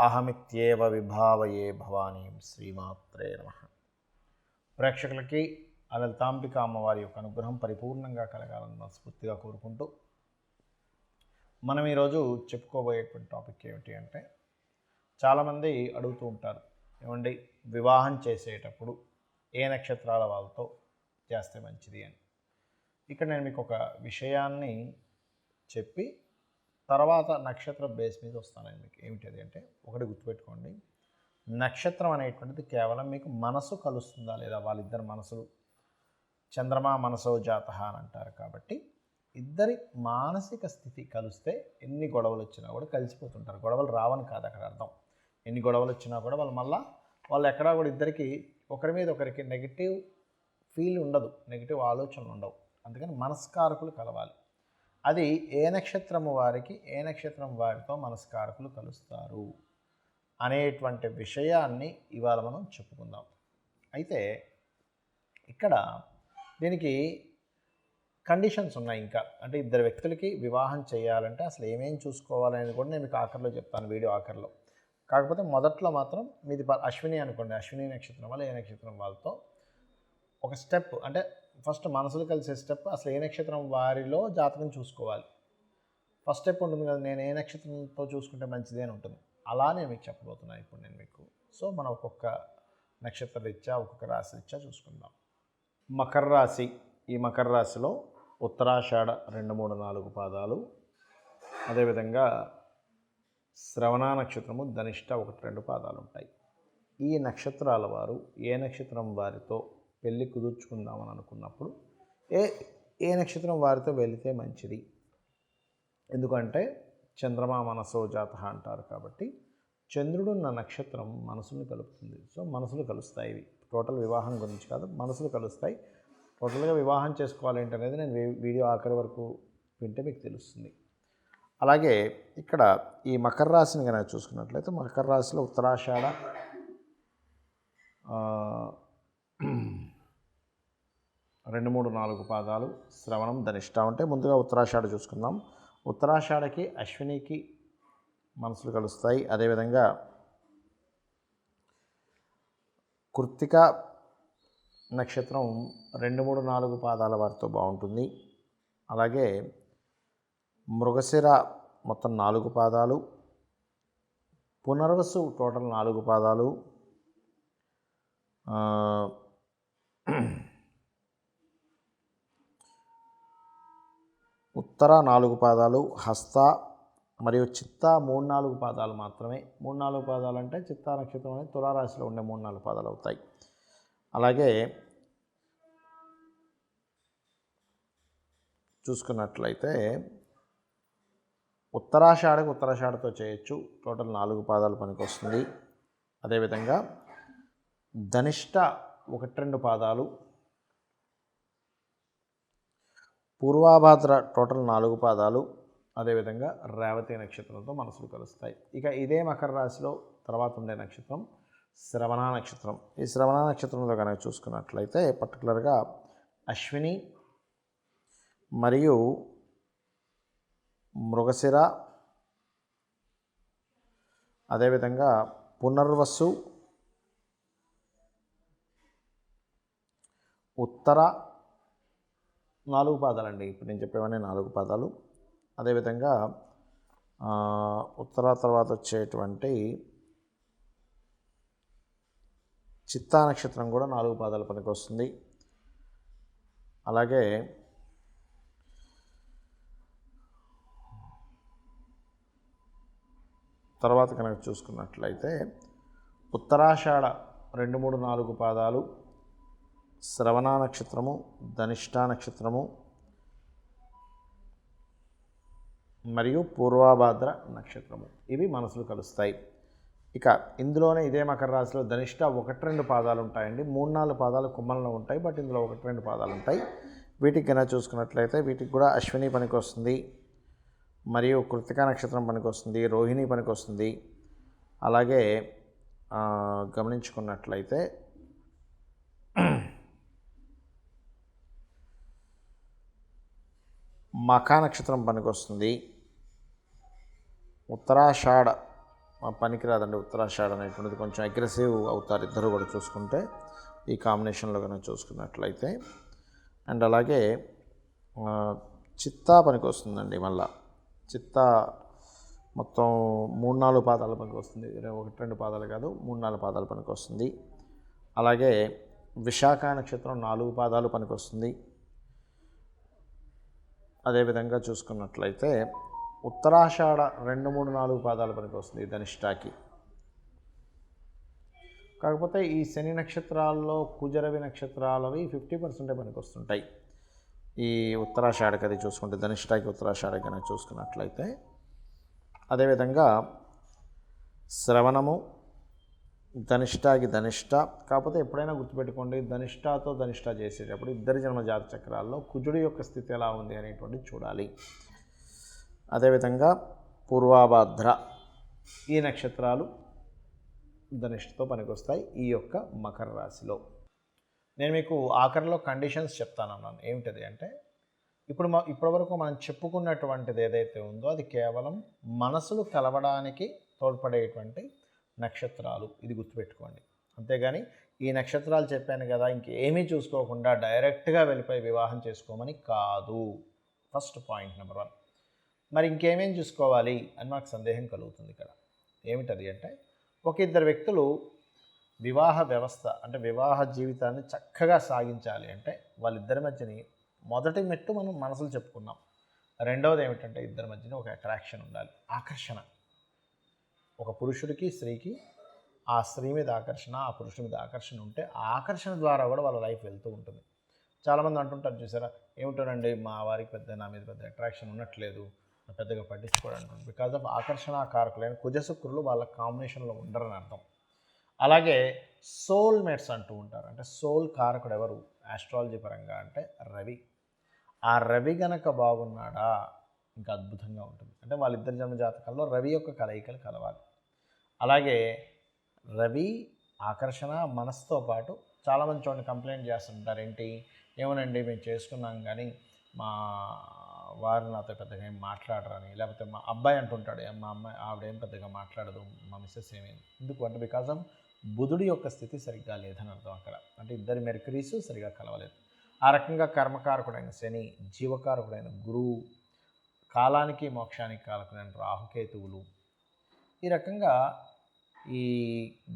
అహమిత్యేవ విభావయే భవానీ శ్రీమాత్రే నమ. ప్రేక్షకులకి ఆ అమ్మవారి యొక్క అనుగ్రహం పరిపూర్ణంగా కలగాలని మనస్ఫూర్తిగా కోరుకుంటూ మనం ఈరోజు చెప్పుకోబోయేటువంటి టాపిక్ ఏమిటి అంటే చాలామంది అడుగుతూ ఉంటారు ఏమండి వివాహం చేసేటప్పుడు ఏ నక్షత్రాల వాళ్ళతో చేస్తే మంచిది అని. ఇక్కడ నేను మీకు ఒక విషయాన్ని చెప్పి తర్వాత నక్షత్ర బేస్ మీద వస్తాను మీకు. ఏమిటి అంటే ఒకటి గుర్తుపెట్టుకోండి. నక్షత్రం అనేటువంటిది కేవలం మీకు మనసు కలుస్తుందా లేదా? వాళ్ళిద్దరు మనసులు. చంద్రమా మనసో జాత అని అంటారు కాబట్టి ఇద్దరి మానసిక స్థితి కలిస్తే ఎన్ని గొడవలు వచ్చినా కూడా కలిసిపోతుంటారు. గొడవలు రావని కాదు అక్కడ అర్థం. ఎన్ని గొడవలు వచ్చినా కూడా వాళ్ళు మళ్ళా వాళ్ళు ఎక్కడా కూడా ఇద్దరికి ఒకరి మీద ఒకరికి నెగిటివ్ ఫీల్ ఉండదు. నెగిటివ్ ఆలోచనలు ఉండవు. అందుకని మనస్కారకులు కలవాలి. అది ఏ నక్షత్రము వారికి ఏ నక్షత్రం వారితో మనస్కారకులు కలుస్తారు అనేటువంటి విషయాన్ని ఇవాళ మనం చెప్పుకుందాం. అయితే ఇక్కడ దీనికి కండిషన్స్ ఉన్నాయి ఇంకా. అంటే ఇద్దరు వ్యక్తులకి వివాహం చేయాలంటే అసలు ఏమేం చూసుకోవాలనేది కూడా నేను మీకు ఆఖరిలో చెప్తాను వీడియో ఆఖరిలో. కాకపోతే మొదట్లో మాత్రం మీది అశ్విని అనుకోండి. అశ్విని నక్షత్రం వల్ల ఏ నక్షత్రం వాళ్ళతో ఒక స్టెప్ అంటే ఫస్ట్ మనసులు కలిసే స్టెప్ అసలు ఏ నక్షత్రం వారిలో జాతకం చూసుకోవాలి. ఫస్ట్ స్టెప్ ఉంటుంది కదా నేను ఏ నక్షత్రంతో చూసుకుంటే మంచిది అని ఉంటుంది. అలా నేను మీకు చెప్పబోతున్నాను ఇప్పుడు నేను మీకు. సో మనం ఒక్కొక్క నక్షత్ర రీత్యా ఒక్కొక్క రాశి రీత్యా చూసుకుందాం. మకర రాశి ఈ మకర రాశిలో ఉత్తరాషాఢ రెండు మూడు నాలుగు పాదాలు. అదేవిధంగా శ్రవణ నక్షత్రము ధనిష్ట ఒకటి రెండు పాదాలు ఉంటాయి. ఈ నక్షత్రాల వారు ఏ నక్షత్రం వారితో పెళ్ళి కుదుర్చుకుందామని అనుకున్నప్పుడు ఏ ఏ నక్షత్రం వారితో వెళితే మంచిది? ఎందుకంటే చంద్రమా మనసో జాత అంటారు కాబట్టి చంద్రుడున్న నక్షత్రం మనసును కలుపుతుంది. సో మనసులు కలుస్తాయి ఇవి. టోటల్ వివాహం గురించి కాదు మనసులు కలుస్తాయి. టోటల్గా వివాహం చేసుకోవాలి అనేది నేను వీడియో ఆఖరి వరకు వింటే మీకు తెలుస్తుంది. అలాగే ఇక్కడ ఈ మకర రాశిని కనుక చూసుకున్నట్లయితే మకర రాశిలో ఉత్తరాషాఢ రెండు మూడు నాలుగు పాదాలు శ్రవణం ధనిష్ట అంటే ముందుగా ఉత్తరాషాఢ చూసుకుందాం. ఉత్తరాషాఢకి అశ్వినికి మనసులు కలుస్తాయి. అదేవిధంగా కృత్తిక నక్షత్రం రెండు మూడు నాలుగు పాదాల వారితో బాగుంటుంది. అలాగే మృగశిర మొత్తం నాలుగు పాదాలు పునర్వసు టోటల్ నాలుగు పాదాలు ఉత్తర నాలుగు పాదాలు హస్త మరియు చిత్త మూడు నాలుగు పాదాలు మాత్రమే. మూడు నాలుగు పాదాలు అంటే చిత్తా నక్షత్రం అనేది తులారాశిలో ఉండే మూడు నాలుగు పాదాలు అవుతాయి. అలాగే చూసుకున్నట్లయితే ఉత్తరాషాఢకు ఉత్తరాషాఢతో చేయొచ్చు. టోటల్ నాలుగు పాదాలు పనికొస్తుంది. అదేవిధంగా ధనిష్ట ఒకటి రెండు పాదాలు పూర్వాభాద్ర టోటల్ నాలుగు పాదాలు అదేవిధంగా రేవతి నక్షత్రంతో మనసులు కలుస్తాయి. ఇక ఇదే మకర రాశిలో తర్వాత ఉండే నక్షత్రం శ్రవణ నక్షత్రం. ఈ శ్రవణ నక్షత్రంలో కనుక చూసుకున్నట్లయితే పర్టికులర్గా అశ్విని మరియు మృగశిర అదేవిధంగా పునర్వసు ఉత్తర నాలుగు పాదాలండి. ఇప్పుడు నేను చెప్పేవన్నీ నాలుగు పాదాలు. అదేవిధంగా ఉత్తరా ఉత్తర తర్వాత వచ్చేటువంటి చిత్తా నక్షత్రం కూడా నాలుగు పాదాల పనికి వస్తుంది. అలాగే తర్వాత కనుక చూసుకున్నట్లయితే ఉత్తరాషాఢ రెండు మూడు నాలుగు పాదాలు శ్రవణ నక్షత్రము ధనిష్ట నక్షత్రము మరియు పూర్వాభాద్ర నక్షత్రము. ఇవి మనసులు కలుస్తాయి. ఇక ఇందులోనే ఇదే మకర రాశిలో ధనిష్ట ఒకటి రెండు పాదాలు ఉంటాయండి. మూడు నాలుగు పాదాలు కుమ్మల్లో ఉంటాయి బట్ ఇందులో ఒకటి రెండు పాదాలు ఉంటాయి. వీటికి కన్నా చూసుకున్నట్లయితే వీటికి కూడా అశ్విని పనికి వస్తుంది మరియు కృతికా నక్షత్రం పనికి వస్తుంది రోహిణి పనికి వస్తుంది. అలాగే గమనించుకున్నట్లయితే మఖా నక్షత్రం పనికి వస్తుంది ఉత్తరాషాఢ పనికిరాదండి. ఉత్తరాషాఢ అనేటువంటిది కొంచెం అగ్రెసివ్ అవుతారు ఇద్దరు కూడా చూసుకుంటే. ఈ కాంబినేషన్లో కనుక చూసుకున్నట్లయితే. అండ్ అలాగే చిత్తా పనికి వస్తుందండి మళ్ళా. చిత్తా మొత్తం మూడు నాలుగు పాదాల పనికి వస్తుంది ఒకటి రెండు పాదాలు కాదు మూడు నాలుగు పాదాల పనికి వస్తుంది అలాగే విశాఖ నక్షత్రం నాలుగు పాదాలు పనికి వస్తుంది అదేవిధంగా చూసుకున్నట్లయితే ఉత్తరాషాఢ రెండు మూడు నాలుగు పాదాలు పనికి వస్తుంది ధనిష్టాకి కాకపోతే ఈ శని నక్షత్రాల్లో కుజరవి నక్షత్రాలవి ఫిఫ్టీ పర్సెంటే పనికొస్తుంటాయి. ఈ ఉత్తరాషాఢకి అది చూసుకుంటే ధనిష్టాకి ఉత్తరాషాఢకి కనుక చూసుకున్నట్లయితే అదేవిధంగా శ్రవణము ధనిష్టాకి ధనిష్ట కాకపోతే ఎప్పుడైనా గుర్తుపెట్టుకోండి ధనిష్టాతో ధనిష్ట చేసేటప్పుడు ఇద్దరి జన్మ జాత చక్రాల్లో కుజుడి యొక్క స్థితి ఎలా ఉంది అనేటువంటిది చూడాలి. అదేవిధంగా పూర్వాభాద్ర ఈ నక్షత్రాలు ధనిష్టతో పనికొస్తాయి ఈ యొక్క మకర రాశిలో. నేను మీకు ఆఖరిలో కండిషన్స్ చెప్తాను అన్నాను. ఏమిటది అంటే ఇప్పుడు మా ఇప్పటివరకు మనం చెప్పుకున్నటువంటిది ఏదైతే ఉందో అది కేవలం మనసులు కలవడానికి తోడ్పడేటువంటి నక్షత్రాలు ఇది గుర్తుపెట్టుకోండి. అంతేగాని ఈ నక్షత్రాలు చెప్పాను కదా ఇంకేమీ చూసుకోకుండా డైరెక్ట్గా వెళ్ళిపోయి వివాహం చేసుకోమని కాదు. First point number one. మరి ఇంకేమేం చూసుకోవాలి అని మాకు సందేహం కలుగుతుంది ఇక్కడ. ఏమిటది అంటే ఒక ఇద్దరు వ్యక్తులు వివాహ వ్యవస్థ అంటే వివాహ జీవితాన్ని చక్కగా సాగించాలి అంటే వాళ్ళిద్దరి మధ్యని మొదటి మెట్టు మనం మనసులు చెప్పుకున్నాం. రెండవది ఏమిటంటే ఇద్దరి మధ్యన ఒక అట్రాక్షన్ ఉండాలి ఆకర్షణ. ఒక పురుషుడికి స్త్రీకి ఆ స్త్రీ మీద ఆకర్షణ ఆ పురుషుడి మీద ఆకర్షణ ఉంటే ఆ ఆకర్షణ ద్వారా కూడా వాళ్ళ లైఫ్ వెళ్తూ ఉంటుంది. చాలామంది అంటుంటారు చూసారా ఏమిటోనండి మా వారికి పెద్ద నా మీద పెద్ద అట్రాక్షన్ ఉండట్లేదు పెద్దగా పట్టించుకోవడం బికాజ్ ఆఫ్ ఆకర్షణ కారకులైన కుజశుక్రులు వాళ్ళ కాంబినేషన్లో ఉండరని అర్థం. అలాగే సోల్ మేట్స్ అంటూ ఉంటారు. అంటే సోల్ కారకుడు ఎవరు? ఆస్ట్రాలజీ పరంగా అంటే రవి. ఆ రవి గనక బాగున్నాడా? ఇంకా అద్భుతంగా ఉంటుంది. అంటే వాళ్ళిద్దరి జన్మ జాతకాల్లో రవి యొక్క కలయికలు కలవాలి. అలాగే రవి ఆకర్షణ మనసుతో పాటు చాలామంది చూడండి కంప్లైంట్ చేస్తుంటారు. ఏంటి? ఏమోనండి మేము చేసుకున్నాం కానీ మా వారు నాతో పెద్దగా ఏం మాట్లాడరని లేకపోతే మా అబ్బాయి అంటుంటాడు మా అమ్మాయి ఆవిడ ఏం పెద్దగా మాట్లాడదు మా మిస్సెస్ ఏమేమి ఎందుకు అంటే? బికాజ్ ఆఫ్ బుధుడి యొక్క స్థితి సరిగ్గా లేదని అర్థం అక్కడ. అంటే ఇద్దరి మెర్కరీస్ సరిగ్గా కలవలేదు. ఆ రకంగా కర్మకారకుడైన శని జీవకారకుడైన గురువు కాలానికి మోక్షానికి కారకుడైన రాహుకేతువులు ఈ రకంగా ఈ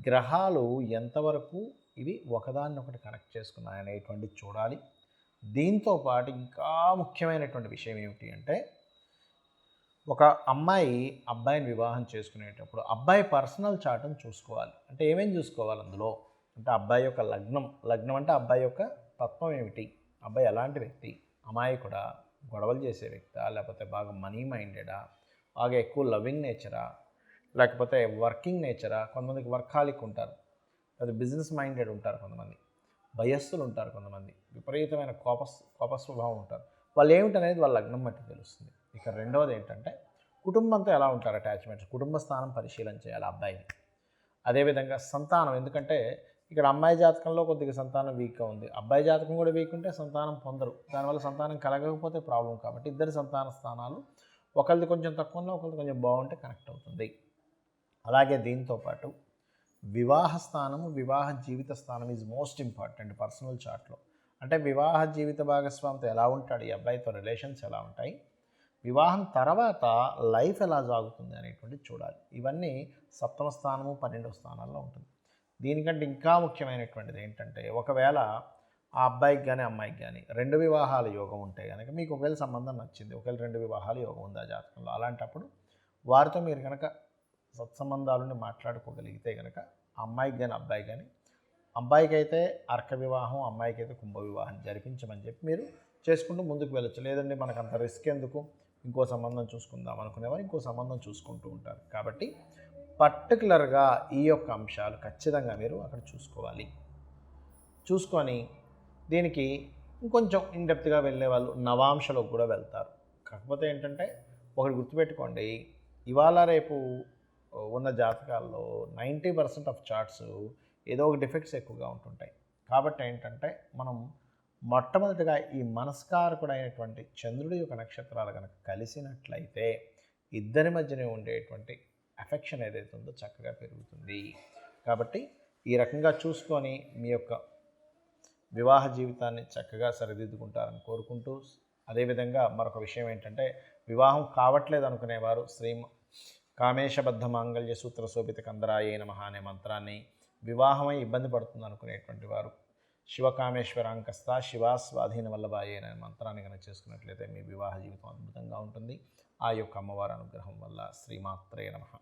గ్రహాలు ఎంతవరకు ఇవి ఒకదాన్నొకటి కనెక్ట్ చేసుకున్నాయి అనేటువంటి చూడాలి. దీంతో పాటు ఇంకా ముఖ్యమైనటువంటి విషయం ఏమిటి అంటే ఒక అమ్మాయి అబ్బాయిని వివాహం చేసుకునేటప్పుడు అబ్బాయి పర్సనల్ చార్ట్ని చూసుకోవాలి. అంటే ఏమేమి చూసుకోవాలి అందులో? అంటే అబ్బాయి యొక్క లగ్నం లగ్నం అంటే అబ్బాయి యొక్క తత్వం ఏమిటి? అబ్బాయి ఎలాంటి వ్యక్తి? అమాయకుడా? గొడవలు చేసే వ్యక్తా? లేకపోతే బాగా మనీ మైండెడా? బాగా ఎక్కువ లవింగ్ నేచరా? లేకపోతే వర్కింగ్ నేచరా? కొంతమందికి వర్కాలిక్ ఉంటారు. అది బిజినెస్ మైండెడ్ ఉంటారు కొంతమంది. భయస్సులు ఉంటారు కొంతమంది. విపరీతమైన కోప కోప స్వభావం ఉంటారు. వాళ్ళు ఏమిటనేది వాళ్ళ లగ్నం బట్టి తెలుస్తుంది. ఇక రెండవది ఏంటంటే కుటుంబంతో ఎలా ఉంటారు అటాచ్మెంట్స్? కుటుంబ స్థానం పరిశీలన చేయాలి అబ్బాయిని. అదేవిధంగా సంతానం. ఎందుకంటే ఇక్కడ అమ్మాయి జాతకంలో కొద్దిగా సంతానం వీక్గా ఉంది. అబ్బాయి జాతకం కూడా వీక్ ఉంటే సంతానం పొందరు. దానివల్ల సంతానం కలగకపోతే ప్రాబ్లం కాబట్టి ఇద్దరి సంతాన స్థానాలు ఒకరిది కొంచెం తక్కువ ఉన్నా ఒకరిది కొంచెం బాగుంటే కనెక్ట్ అవుతుంది. అలాగే దీంతో పాటు వివాహ స్థానము వివాహ జీవిత స్థానం ఈజ్ మోస్ట్ ఇంపార్టెంట్ పర్సనల్ చార్ట్లో అంటే వివాహ జీవిత భాగస్వామితో ఎలా ఉంటాడు? ఈ అబ్బాయితో రిలేషన్స్ ఎలా ఉంటాయి? వివాహం తర్వాత లైఫ్ ఎలా సాగుతుంది అనేటువంటి చూడాలి. ఇవన్నీ సప్తమ స్థానము పన్నెండవ స్థానాల్లో ఉంటుంది. దీనికంటే ఇంకా ముఖ్యమైనటువంటిది ఏంటంటే ఒకవేళ ఆ అబ్బాయికి కానీ అమ్మాయికి కానీ రెండు వివాహాల యోగం ఉంటే కనుక మీకు ఒకవేళ సంబంధం నచ్చింది ఒకవేళ రెండు వివాహాల యోగం ఉంది ఆ జాతకంలో? అలాంటప్పుడు వారితో మీరు కనుక సత్సంబంధాలని మాట్లాడుకోగలిగితే కనుక అమ్మాయికి కానీ అబ్బాయి కానీ అబ్బాయికి అయితే అర్క వివాహం అమ్మాయికి అయితే కుంభ వివాహం జరిపించమని చెప్పి మీరు చేసుకుంటూ ముందుకు వెళ్ళొచ్చు. లేదండి మనకు అంత రిస్క్ ఎందుకు? ఇంకో సంబంధం చూసుకుందాం అనుకునేవారు ఇంకో సంబంధం చూసుకుంటూ ఉంటారు. కాబట్టి పర్టికులర్గా ఈ యొక్క అంశాలు ఖచ్చితంగా మీరు అక్కడ చూసుకోవాలి. చూసుకొని దీనికి ఇంకొంచెం ఇండెప్త్గా వెళ్ళే వాళ్ళు నవాంశలోకి కూడా వెళ్తారు. కాకపోతే ఏంటంటే ఒకటి గుర్తుపెట్టుకోండి ఇవాళ రేపు ఉన్న జాతకాల్లో నైంటీ పర్సెంట్ ఆఫ్ చార్ట్స్ ఏదో ఒక డిఫెక్ట్స్ ఎక్కువగా ఉంటుంటాయి. కాబట్టి ఏంటంటే మనం మొట్టమొదటిగా ఈ మనస్కారకుడైనటువంటి చంద్రుడి యొక్క నక్షత్రాలు కనుక కలిసినట్లయితే ఇద్దరి మధ్యనే ఉండేటువంటి అఫెక్షన్ ఏదైతే ఉందో చక్కగా పెరుగుతుంది. కాబట్టి ఈ రకంగా చూసుకొని మీ యొక్క వివాహ జీవితాన్ని చక్కగా సరిదిద్దుకుంటారని కోరుకుంటూ అదేవిధంగా మరొక విషయం ఏంటంటే వివాహం కావట్లేదు అనుకునేవారు శ్రీ కామేశబద్ధ మాంగళ్య సూత్ర శోభిత కందరాయే నమ అనే మంత్రాన్ని వివాహమై ఇబ్బంది పడుతుంది అనుకునేటువంటి వారు. శివకామేశ్వరాంకస్త శివాస్వాధీన వల్లభాయే అనే మంత్రాన్ని కనుక చేసుకున్నట్లయితే మీ వివాహ జీవితం అద్భుతంగా ఉంటుంది. ఆ యొక్క అమ్మవారి అనుగ్రహం వల్ల శ్రీమాత్రే నమః.